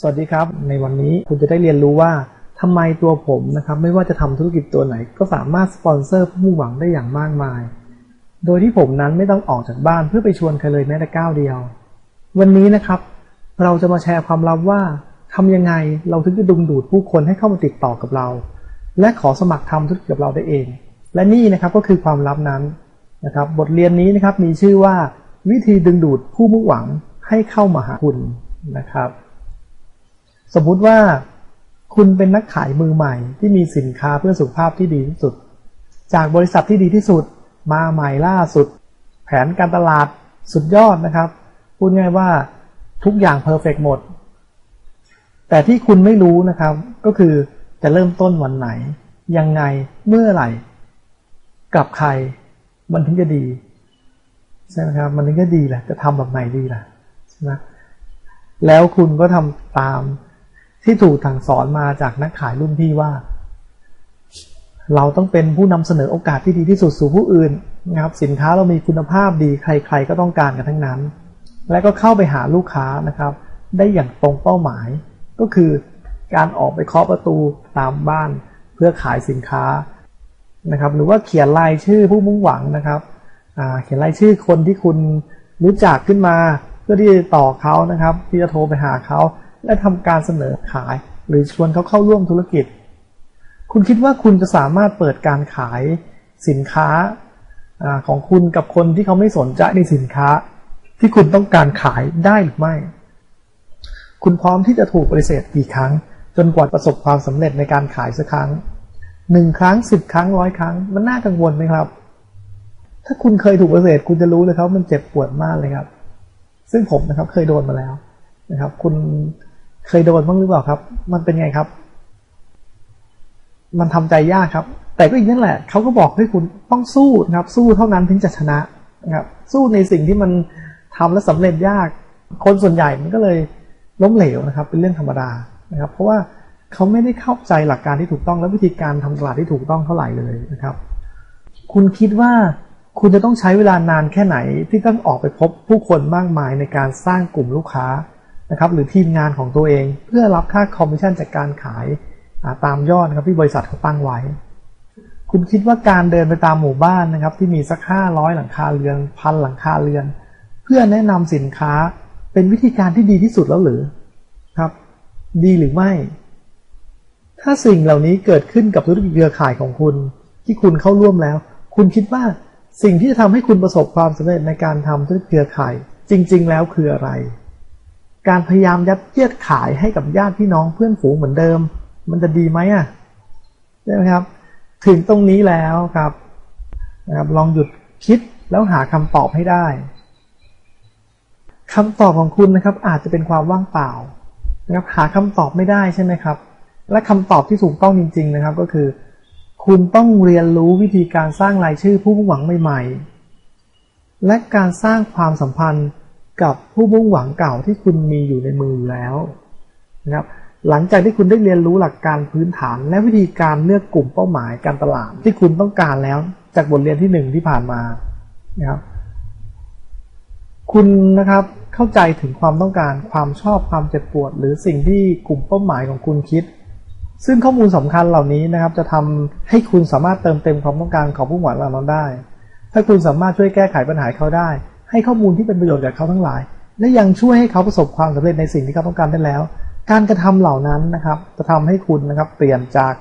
สวัสดีครับ ในวันนี้คุณจะได้เรียนรู้ว่าทำไมตัวผมนะครับไม่ว่าจะทำธุรกิจตัวไหน ก็สามารถสปอนเซอร์ผู้มุ่งหวังได้อย่างมากมาย โดยที่ผมนั้นไม่ต้องออกจากบ้านเพื่อไปชวนใครเลยแม้แต่ก้าวเดียว วันนี้นะครับ เราจะมาแชร์ความลับว่าทำยังไงเราถึงจะดึงดูดผู้คนให้เข้ามาติดต่อกับเรา และขอสมัครทำธุรกิจกับเราได้เอง และนี่นะครับก็คือความลับนั้นนะครับ บทเรียนนี้นะครับมีชื่อว่า วิธีดึงดูดผู้มุ่งหวังให้เข้ามาหาคุณนะครับ สมมุติว่าคุณเป็นนักขายมือใหม่ที่มีสินค้าเพื่อสุขภาพที่ดีที่สุด จากบริษัทที่ดีที่สุด มาใหม่ล่าสุด แผนการตลาดสุดยอดนะครับ พูดง่ายว่าทุกอย่างเพอร์เฟกหมด แต่ที่คุณไม่รู้นะครับ ก็คือจะเริ่มต้นวันไหน ยังไงเมื่อไหร่ กับใครมันถึงจะดีใช่ไหมครับมันถึงจะดีแหละจะทำแบบไหนดีล่ะใช่ไหมแล้วคุณก็ทำตาม ที่ถูกสั่งสอนมาจากนักขายรุ่นพี่ว่า เราต้องเป็นผู้นำเสนอโอกาสที่ดีที่สุดสู่ผู้อื่นนะครับสินค้าเรามีคุณภาพดีใคร ๆ ก็ต้องการกันทั้งนั้น และก็เข้าไปหาลูกค้านะครับ ได้อย่างตรงเป้าหมาย ก็คือการออกไปเคาะประตูตามบ้านเพื่อขายสินค้านะครับ หรือว่าเขียนรายชื่อผู้มุ่งหวังนะครับเขียนรายชื่อคนที่คุณรู้จักขึ้นมา เพื่อที่จะต่อเขานะครับ ที่จะโทรไปหาเขา และทำการเสนอขาย หรือชวนเขาเข้าร่วมธุรกิจ คุณคิดว่าคุณจะสามารถเปิดการขายสินค้าอของคุณกับคนที่เขาไม่สนใจในสินค้า ที่คุณต้องการขายได้หรือไม่ คุณพร้อมที่จะถูกปฏิเสธกี่ครั้ง จนกว่าประสบความสำเร็จในการขายสักครั้งหนึ่งครั้งสิบครั้งร้อยครั้งมันน่ากังวลไหมครับ ถ้าคุณเคยถูกปฏิเสธคุณจะรู้เลยครับมันเจ็บปวดมากเลยครับ ซึ่งผมนะครับเคยโดนมาแล้วนะครับ คุณ เคยโดนบ้างหรือเปล่าครับ มันเป็นไงครับ มันทำใจยากครับ แต่ก็อีกนั่นแหละเขาก็บอกให้คุณต้องสู้นะครับ สู้เท่านั้นถึงจะชนะนะครับ สู้ในสิ่งที่มันทำและสำเร็จยาก คนส่วนใหญ่มันก็เลยล้มเหลวนะครับ เป็นเรื่องธรรมดานะครับ เพราะว่าเขาไม่ได้เข้าใจหลักการที่ถูกต้องและวิธีการทำตลาดที่ถูกต้องเท่าไหร่เลยนะครับ คุณคิดว่าคุณจะต้องใช้เวลานานแค่ไหนที่ต้องออกไปพบผู้คนมากมายในการสร้างกลุ่มลูกค้า นะครับหรือทีมงานของตัวเอง เพื่อรับค่าคอมมิชชั่นจากการขายตามยอดนะครับที่บริษัทเขาตั้งไว้ คุณคิดว่าการเดินไปตามหมู่บ้านนะครับ ที่มีสักห้าร้อยหลังคาเรือนพันหลังคาเรือน เพื่อแนะนำสินค้าเป็นวิธีการที่ดีที่สุดแล้วหรือครับ ดีหรือไม่ ถ้าสิ่งเหล่านี้เกิดขึ้นกับธุรกิจเครือข่ายของคุณ ที่คุณเข้าร่วมแล้ว คุณคิดว่าสิ่งที่จะทำให้คุณประสบความสำเร็จในการทำธุรกิจเครือข่าย จริง ๆ แล้วคืออะไร การพยายามยัดเยียดขายให้กับญาติพี่น้องเพื่อนฝูงเหมือนเดิม มันจะดีไหมอะใช่ไหมครับ ถึงตรงนี้แล้วครับนะครับลองหยุดคิดแล้วหาคำตอบให้ได้คำตอบของคุณนะครับ อาจจะเป็นความว่างเปล่านะครับหาคำตอบไม่ได้ใช่ไหมครับ และคำตอบที่ถูกต้องจริง ๆนะครับก็คือ คุณต้องเรียนรู้วิธีการสร้างรายชื่อผู้หวังใหม่ ๆ และการสร้างความสัมพันธ์ กับผู้มุ่งหวังเก่าที่คุณมีอยู่ในมือแล้วนะครับหลังจากที่คุณได้เรียนรู้หลักการพื้นฐาน และวิธีการเลือกกลุ่มเป้าหมายการตลาดที่คุณต้องการแล้วจากบทเรียนที่หนึ่งที่ผ่านมานะครับคุณนะครับเข้าใจถึงความต้องการความชอบความเจ็บปวด หรือสิ่งที่กลุ่มเป้าหมายของคุณคิด ซึ่งข้อมูลสำคัญเหล่านี้นะครับ จะทำให้คุณสามารถเติมเต็มความต้องการของผู้หวังเหล่านั้นได้ ถ้าคุณสามารถช่วยแก้ไขปัญหาเขาได้ ให้ข้อมูลที่เป็นประโยชน์กับเขาทั้งหลาย และยังช่วยให้เขาประสบความสำเร็จในสิ่งที่เขาต้องการได้แล้ว การกระทำเหล่านั้นนะครับจะทำให้คุณนะครับเปลี่ยนจาก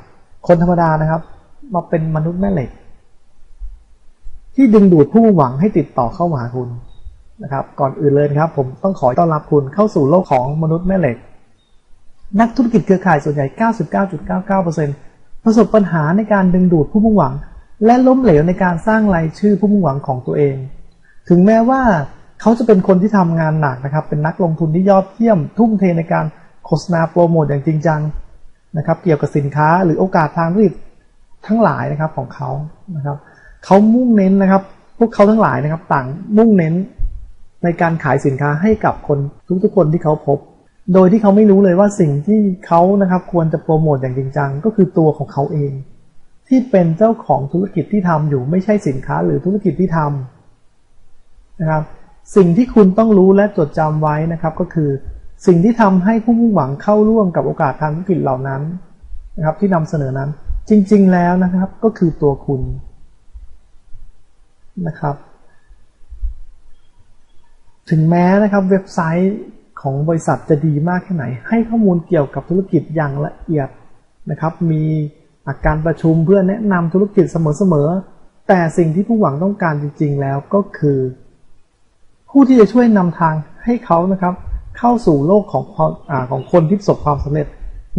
คนธรรมดานะครับ มาเป็นมนุษย์แม่เหล็ก ที่ดึงดูดผู้หวังให้ติดต่อเข้าหาคุณนะครับ ก่อนอื่นเลยครับ ผมต้องขอต้อนรับคุณเข้าสู่โลกของมนุษย์แม่เหล็ก นักธุรกิจเครือข่ายส่วนใหญ่ 99.99%ประสบปัญหาในการดึงดูดผู้มุ่งหวัง และล้มเหลวในการสร้างรายชื่อผู้มุ่งหวังของตัวเอง ถึงแม้ว่าเขาจะเป็นคนที่ทำงานหนักนะครับ เป็นนักลงทุนที่ยอดเยี่ยม ทุ่มเทในการโฆษณาโปรโมทอย่างจริงจังนะครับ เกี่ยวกับสินค้าหรือโอกาสทางธุรกิจทั้งหลายนะครับของเขานะครับเขามุ่งเน้นนะครับ พวกเขาทั้งหลายนะครับ ต่างมุ่งเน้นในการขายสินค้าให้กับคนทุกๆคนที่เขาพบ โดยที่เขาไม่รู้เลยว่าสิ่งที่เขานะครับควรจะโปรโมทอย่างจริงจังก็คือตัวของเขาเอง ที่เป็นเจ้าของธุรกิจที่ทำอยู่ไม่ใช่สินค้าหรือธุรกิจที่ทำ นะครับ สิ่งที่คุณต้องรู้และจดจำไว้นะครับ ก็คือสิ่งที่ทำให้ผู้มุ่งหวังเข้าร่วมกับโอกาสทางธุรกิจเหล่านั้นนะครับที่นำเสนอนั้น จริง ๆ แล้วนะครับก็คือตัวคุณนะครับ ถึงแม้นะครับเว็บไซต์ของบริษัทจะดีมากแค่ไหน ให้ข้อมูลเกี่ยวกับธุรกิจอย่างละเอียดนะครับ มีอาการประชุมเพื่อแนะนำธุรกิจเสมอๆแต่สิ่งที่ผู้หวังต้องการจริง ๆ แล้วก็คือ ผู้ที่จะช่วยนำทางให้เขานะครับ เข้าสู่โลกของอของคนที่ประสบความสำเร็จ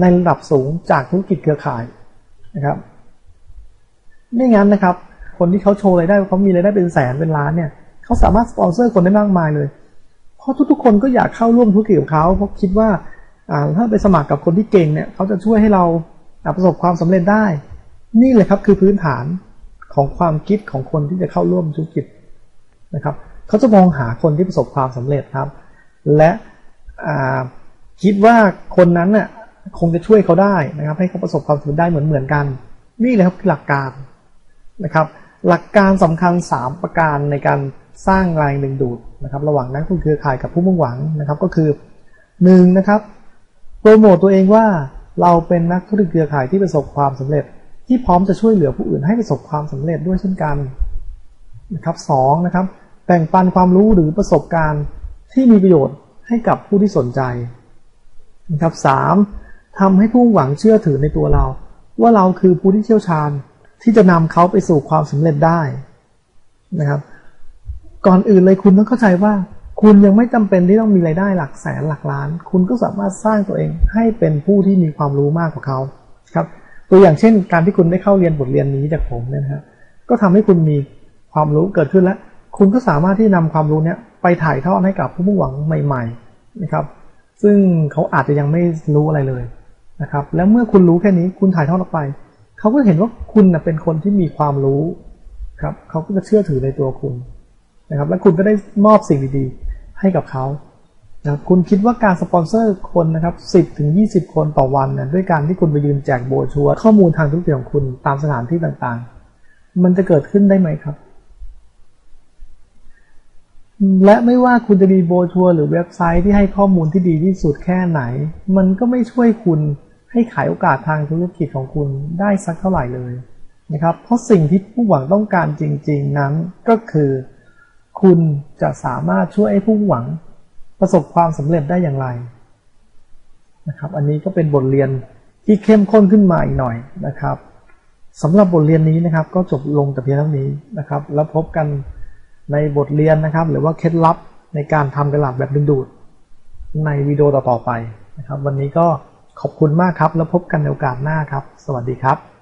ในระดับสูงจากธุรกิจเครือข่ายนะครับ ไม่งั้นนะครับ คนที่เขาโชว์รายได้เขามีรายได้เป็นแสนเป็นล้านเนี่ยเขาสามารถสปอนเซอร์คนได้มากมายเลย เพราะทุกๆ คนก็อยากเข้าร่วมธุรกิจกับเขาเพราะคิดว่าถ้าไปสมัครกับคนที่เก่งเนี่ยเขาจะช่วยให้เราประสบความสำเร็จได้ นี่เลยครับคือพื้นฐานของความคิดของคนที่จะเข้าร่วมธุรกิจนะครับ เขาจะมองหาคนที่ประสบความสำเร็จครับ และคิดว่าคนนั้นน่ยคงจะช่วยเขาได้นะครับ ให้เขาประสบความสำเร็จได้เหมือนเหมือนกัน นี่เลยครับหลักการนะครับ หลักการสำคัญ 3 ประการในการสร้างแรงดึงดูดนะครับ ระหว่างนักทุนเครือข่ายกับผู้มุ่งหวังนะครับ ก็คือ1นะครับโปรโมตตัวเองว่าเราเป็นนักธุรกิจเครือข่ายที่ประสบความสำเร็จ ที่พร้อมจะช่วยเหลือผู้อื่นให้ประสบความสำเร็จด้วยเช่นกันนะครับสองนะครับ แบ่งปันความรู้หรือประสบการณ์ที่มีประโยชน์ให้กับผู้ที่สนใจนะครับสามทำให้ผู้หวังเชื่อถือในตัวเรา ว่าเราคือผู้ที่เชี่ยวชาญที่จะนำเขาไปสู่ความสำเร็จได้นะครับ ก่อนอื่นเลยคุณต้องเข้าใจว่า คุณยังไม่จำเป็นที่ต้องมีรายได้หลักแสนหลักล้าน คุณก็สามารถสร้างตัวเองให้เป็นผู้ที่มีความรู้มากกว่าเขาครับตัวอย่างเช่น การที่คุณได้เข้าเรียนบทเรียนนี้จากผมเนี่ยนะครับก็ทำให้คุณมีความรู้เกิดขึ้นแล้ว คุณก็สามารถที่นำความรู้เนี้ยไปถ่ายทอดให้กับผู้มุ่งหวังใหม่ ๆ นะครับ ซึ่งเขาอาจจะยังไม่รู้อะไรเลยนะครับ แล้วเมื่อคุณรู้แค่นี้ คุณถ่ายทอดออกไป เขาก็เห็นว่าคุณเป็นคนที่มีความรู้ครับ เขาก็จะเชื่อถือในตัวคุณนะครับ และคุณก็ได้มอบสิ่งดีๆ ให้กับเขานะคุณคิดว่าการสปอนเซอร์คนนะครับ10ถึง20 คนต่อวันเนี่ยด้วยการที่คุณไปยืนแจกโบชัวข้อมูลทางธุรกิจของคุณตามสถานที่ต่างๆ มันจะเกิดขึ้นได้ไหมครับ และไม่ว่าคุณจะมีโบชัวหรือเว็บไซต์ที่ให้ข้อมูลที่ดีที่สุดแค่ไหน มันก็ไม่ช่วยคุณให้ขายโอกาสทางธุรกิจของคุณได้สักเท่าไหร่เลยนะครับ เพราะสิ่งที่ผู้หวังต้องการจริง ๆ นั้นก็คือ คุณจะสามารถช่วยให้ผู้หวังประสบความสำเร็จได้อย่างไรนะครับ อันนี้ก็เป็นบทเรียนที่เข้มข้นขึ้นมาอีกหน่อยนะครับสำหรับบทเรียนนี้นะครับ ก็จบลงแต่เพียงเท่านี้นะครับ แล้วพบกัน ในบทเรียนนะครับ หรือว่าเคล็ดลับในการทำกระดาษแบบดึงดูด ในวิดีโอต่อๆไปนะครับ วันนี้ก็ขอบคุณมากครับ แล้วพบกันในโอกาสหน้าครับ สวัสดีครับ